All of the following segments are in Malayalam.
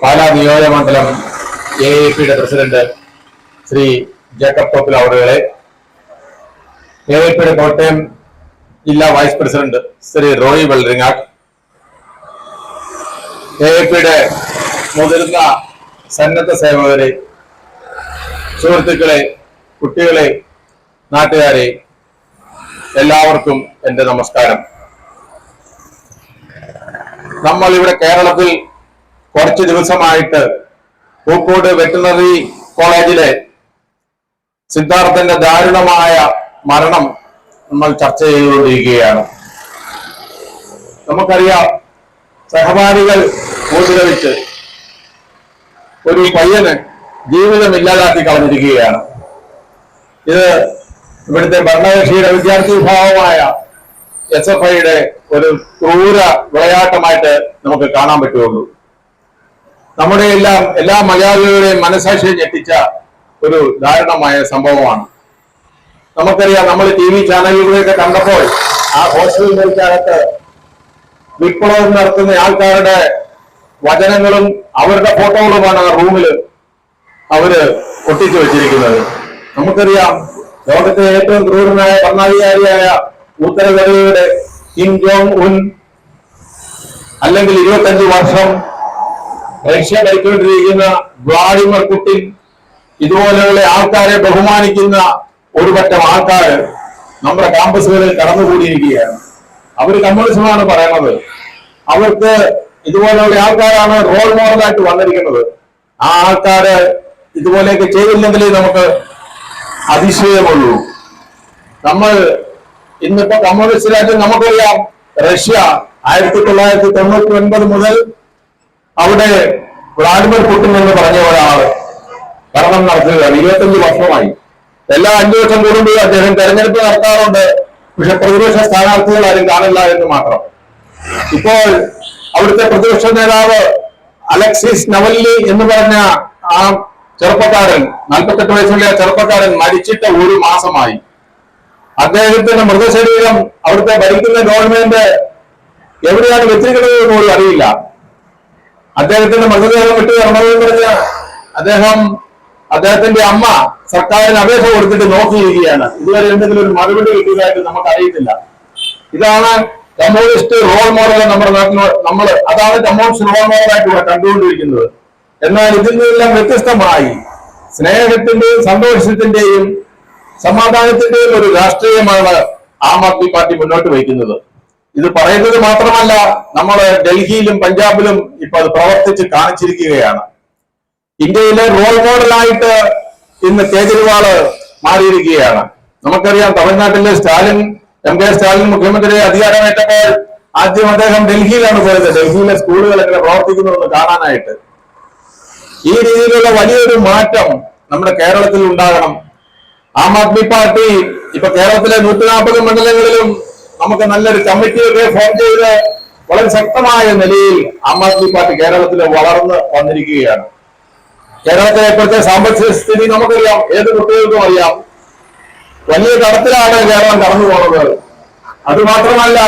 പാലാ നിയോജകമണ്ഡലം എ എ പിയുടെ പ്രസിഡന്റ് ശ്രീ ജേക്കബ് തോപ്പിൽ അവറുകളെ എ എ പിയുടെ കോട്ടയം ജില്ലാ vice president Shri Roy Vellaringattu A A പിയുടെ മുതിർന്ന സന്നദ്ധ സേവകരെ സുഹൃത്തുക്കളെ കുട്ടികളെ നാട്ടുകാരെ എല്ലാവർക്കും എന്റെ നമസ്കാരം. നമ്മൾ ഇവിടെ കേരളത്തിൽ കുറച്ച് ദിവസമായിട്ട് പൂക്കോട് വെറ്റിനറി കോളേജിലെ സിദ്ധാർത്ഥന്റെ ദാരുണമായ മരണം നമ്മൾ ചർച്ച ചെയ്തുകൊണ്ടിരിക്കുകയാണ്. നമുക്കറിയാം സഹപാഠികൾ ഉപദ്രവിച്ച് ഒരു പയ്യന് ജീവിതം ഇല്ലാതാക്കി കളഞ്ഞിരിക്കുകയാണ്. ഇത് ഇവിടുത്തെ ഭരണകക്ഷിയുടെ വിദ്യാർത്ഥി വിഭാഗമായ എസ് എഫ് ഐയുടെ ഒരു ക്രൂര വിളയാട്ടമായിട്ട് നമുക്ക് കാണാൻ പറ്റുള്ളൂ നമ്മുടെ എല്ലാം എല്ലാ മലയാളികളുടെയും മനസാക്ഷിയെ ഞെട്ടിച്ച ഒരു ദാരുണമായ സംഭവമാണ്. നമുക്കറിയാം നമ്മൾ ടി വി ചാനലുകളൊക്കെ കണ്ടപ്പോൾ ആ ഹോസ്റ്റലുകൾക്കകത്ത് വിപ്ലവം നടത്തുന്ന ആൾക്കാരുടെ വചനങ്ങളും അവരുടെ ഫോട്ടോകളുമാണ് ആ റൂമിൽ അവർ ഒട്ടിച്ചു വെച്ചിരിക്കുന്നത്. നമുക്കറിയാം ലോകത്തെ ഏറ്റവും ക്രൂരനായ ഭരണാധികാരിയായ ഉത്തരകൊറിയയുടെ കിം ജോങ് ഉൻ അല്ലെങ്കിൽ ഇരുപത്തഞ്ച് വർഷം റഷ്യ കൈക്കൊണ്ടിരിക്കുന്ന വ്ളാഡിമർ പുടിൻ ഇതുപോലെയുള്ള ആൾക്കാരെ ബഹുമാനിക്കുന്ന ഒരു പറ്റം ആൾക്കാർ നമ്മുടെ ക്യാമ്പസുകളിൽ കടന്നുകൂടിയിരിക്കുകയാണ്. അവർ കമ്മ്യൂണിസമാണ് പറയുന്നത്. അവർക്ക് ഇതുപോലെയുള്ള ആൾക്കാരാണ് റോൾ മോഡലായിട്ട് വന്നിരിക്കുന്നത്. ആ ആൾക്കാര് ഇതുപോലെയൊക്കെ ചെയ്തില്ലെങ്കിലേ നമുക്ക് അതിശയമുള്ളൂ. നമ്മൾ ഇന്നിപ്പോ കമ്മ്യൂണിസ്റ്റ് രാജ്യം നമുക്കറിയാം. റഷ്യ ആയിരത്തി തൊള്ളായിരത്തി തൊണ്ണൂറ്റി ഒൻപത് മുതൽ അവിടെ വ്ളാഡിമിർ പുടിൻ എന്ന് പറഞ്ഞ ഒരാൾ ഭരണം നടത്തുകയാണ് ഇരുപത്തഞ്ച് വർഷമായി. എല്ലാ അഞ്ചു വർഷം കൂടുമ്പോൾ അദ്ദേഹം തെരഞ്ഞെടുപ്പ് നടത്താറുണ്ട്. പക്ഷെ പ്രതിപക്ഷ സ്ഥാനാർത്ഥികൾ ആരും കാണില്ല എന്ന് മാത്രം. ഇപ്പോൾ അവിടുത്തെ പ്രതിപക്ഷ നേതാവ് അലക്സിസ് നവല്ലി എന്ന് പറഞ്ഞ ആ ചെറുപ്പക്കാരൻ നാൽപ്പത്തെട്ട് വയസ്സുള്ള ആ ചെറുപ്പക്കാരൻ മരിച്ചിട്ട് ഒരു മാസമായി. അദ്ദേഹത്തിന്റെ മൃതശരീരം അവിടുത്തെ ഭരിക്കുന്ന ഗവൺമെന്റ് എവിടെയാണ് വെച്ചിരിക്കുന്നത് എന്ന് പോലും അറിയില്ല. അദ്ദേഹത്തിന്റെ മൃതദേഹം വിട്ട് തരണമെന്ന് അദ്ദേഹം അദ്ദേഹത്തിന്റെ അമ്മ സർക്കാരിന് അപേക്ഷ കൊടുത്തിട്ട് നോക്കിയിരിക്കുകയാണ്. ഇതുവരെ എന്തെങ്കിലും ഒരു മറുപടി കിട്ടിയതായിട്ട് നമുക്ക് അറിയത്തില്ല ഇതാണ് കമ്മ്യൂണിസ്റ്റ് റോൾ മോഡൽ നമ്മുടെ നാട്ടിൽ നമ്മൾ അതാണ് കമ്മ്യൂണിസ്റ്റ് റോൾ മോഡലായിട്ട് ഇവിടെ കണ്ടുകൊണ്ടിരിക്കുന്നത്. എന്നാൽ ഇതിൽ നിന്നെല്ലാം വ്യത്യസ്തമായി സ്നേഹത്തിന്റെയും സന്തോഷത്തിന്റെയും സമാധാനത്തിന്റെയും ഒരു രാഷ്ട്രീയമാണ് ആം ആദ്മി പാർട്ടി മുന്നോട്ട് വയ്ക്കുന്നത്. ഇത് പറയുന്നത് മാത്രമല്ല നമ്മൾ ഡൽഹിയിലും പഞ്ചാബിലും ഇപ്പൊ അത് പ്രവർത്തിച്ച് കാണിച്ചിരിക്കുകയാണ്. ഇന്ത്യയിലെ റോൾ മോഡലായിട്ട് ഇന്ന് കേജ്രിവാൾ മാറിയിരിക്കുകയാണ്. നമുക്കറിയാം തമിഴ്നാട്ടിലെ സ്റ്റാലിൻ എം കെ സ്റ്റാലിൻ മുഖ്യമന്ത്രി അധികാരമേറ്റപ്പോൾ ആദ്യം അദ്ദേഹം ഡൽഹിയിലാണ് പോയത്. ഡൽഹിയിലെ സ്കൂളുകൾ എങ്ങനെ പ്രവർത്തിക്കുന്നു കാണാനായിട്ട്. ഈ രീതിയിലുള്ള വലിയൊരു മാറ്റം നമ്മുടെ കേരളത്തിൽ ഉണ്ടാകണം. ആം ആദ്മി പാർട്ടി ഇപ്പൊ കേരളത്തിലെ നൂറ്റി നാൽപ്പത് മണ്ഡലങ്ങളിലും നമുക്ക് നല്ലൊരു കമ്മിറ്റിയൊക്കെ ഫോം ചെയ്ത് വളരെ ശക്തമായ നിലയിൽ ആം ആദ്മി പാർട്ടി കേരളത്തിൽ വളർന്ന് വന്നിരിക്കുകയാണ്. കേരളത്തിലെ ഇപ്പോഴത്തെ സാമ്പത്തിക സ്ഥിതി നമുക്കറിയാം. ഏത് കുട്ടികൾക്കും അറിയാം. വലിയ തടത്തിലാണ് കേരളം കടന്നു പോകുന്നത് അതുമാത്രമല്ല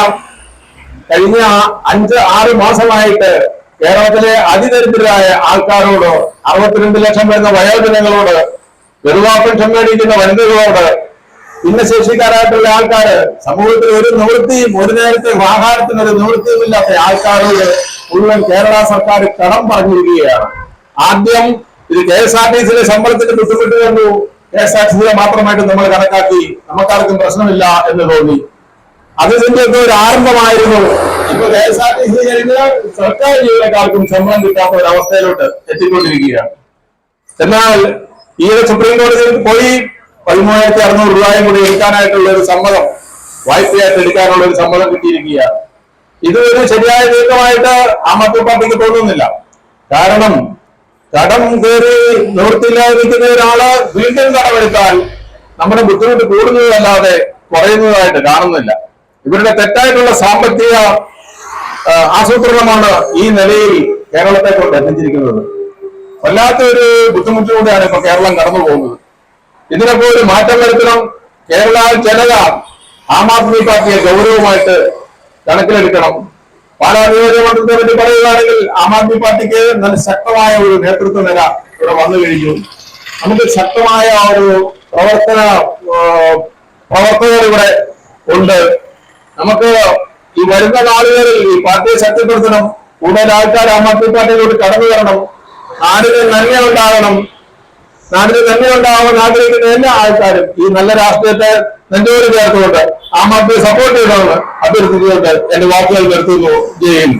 കഴിഞ്ഞ അഞ്ച് ആറ് മാസമായിട്ട് കേരളത്തിലെ അതിദരിദ്രരായ ആൾക്കാരോട് അറുപത്തിരണ്ട് ലക്ഷം വരുന്ന വയോജനങ്ങളോട് പെൻഷൻ മേടിക്കുന്ന വനിതകളോട് ഭിന്നശേഷിക്കാരായിട്ടുള്ള ആൾക്കാര് സമൂഹത്തിൽ ഒരു നിവൃത്തിയും ഒരു നേരത്തെ ആഹാരത്തിന് ഒരു നിവൃത്തിയും ഇല്ലാത്ത ആൾക്കാരോട് മുഴുവൻ കേരള സർക്കാർ കടം പറഞ്ഞിരിക്കുകയാണ്. ആദ്യം ഇത് കെ എസ് ആർ ടി സിയിലെ ശമ്പളത്തിന് ബുദ്ധിമുട്ട് കണ്ടു. കെ എസ് ആർ ടി സിയിലെ മാത്രമായിട്ട് നമ്മൾ കണക്കാക്കി. നമുക്കാർക്കും പ്രശ്നമില്ല എന്ന് തോന്നി. അതിന്റെ ഒക്കെ ഒരു ആരംഭമായിരുന്നു. ഇപ്പൊ K S R T C സർക്കാർ ജീവനക്കാർക്കും ശമ്പളം കിട്ടാത്ത ഒരു അവസ്ഥയിലോട്ട് എത്തിക്കൊണ്ടിരിക്കുകയാണ്. എന്നാൽ ഈ സുപ്രീം കോടതിയിൽ പോയി പതിമൂവായിരത്തി അറുന്നൂറ് രൂപയും കൂടി എടുക്കാനായിട്ടുള്ള ഒരു സമ്മതം വായ്പയായിട്ട് എടുക്കാനുള്ള ഒരു സമ്മതം കിട്ടിയിരിക്കുകയാണ്. ഇത് ഒരു ശരിയായ നീക്കമായിട്ട് ആം ആദ്മി പാർട്ടിക്ക് തോന്നുന്നില്ല. കാരണം കടം കയറി നിവൃത്തിയില്ലാതെ നിൽക്കുന്ന ഒരാൾ വീണ്ടും കടമെടുത്താൽ നമ്മുടെ ബുദ്ധിമുട്ട് കൂടുന്നതല്ലാതെ കുറയുന്നതായിട്ട് കാണുന്നില്ല. ഇവരുടെ തെറ്റായിട്ടുള്ള സാമ്പത്തിക ആസൂത്രണമാണ് ഈ നിലയിൽ കേരളത്തെ കൊണ്ട് എത്തിച്ചിരിക്കുന്നത് വല്ലാത്ത ഒരു ബുദ്ധിമുട്ടിലൂടെയാണ് ഇപ്പൊ കേരളം കടന്നു പോകുന്നത് ഇതിനൊക്കെ ഒരു മാറ്റം വരുത്തണം കേരള ജനത ആം ആദ്മി പാർട്ടിയെ ഗൗരവമായിട്ട് കണക്കിലെടുക്കണം. പാലാ നിയോജകമണ്ഡലത്തെ പറ്റി പറയുകയാണെങ്കിൽ ആം ആദ്മി പാർട്ടിക്ക് നല്ല ശക്തമായ ഒരു നേതൃത്വ നില ഇവിടെ വന്നു കഴിഞ്ഞു. നമുക്ക് ശക്തമായ ഒരു പ്രവർത്തന പ്രവർത്തകർ ഇവിടെ ഉണ്ട്. നമുക്ക് ഈ വരുന്ന നാളുകളിൽ ഈ പാർട്ടിയെ ശക്തിപ്പെടുത്തണം. കൂടുതൽ ആൾക്കാർ ആം ആദ്മി പാർട്ടിയിലൂടെ കടന്നു വരണം. നാടിന് നന്മ ഉണ്ടാകണം. നാടിന് തന്നെ ഉണ്ടാവാൻ ആഗ്രഹിക്കുന്ന എല്ലാ ആൾക്കാരും ഈ നല്ല രാഷ്ട്രീയത്തെ നെഞ്ചോട് ചേർത്തുകൊണ്ട് ആം ആദ്മിയെ സപ്പോർട്ട് ചെയ്തുകൊണ്ട് അഭ്യർത്ഥിച്ചുകൊണ്ട് എന്റെ വാക്കുകൾ നിർത്തുന്നു. ജയ് ഹിന്ദ്.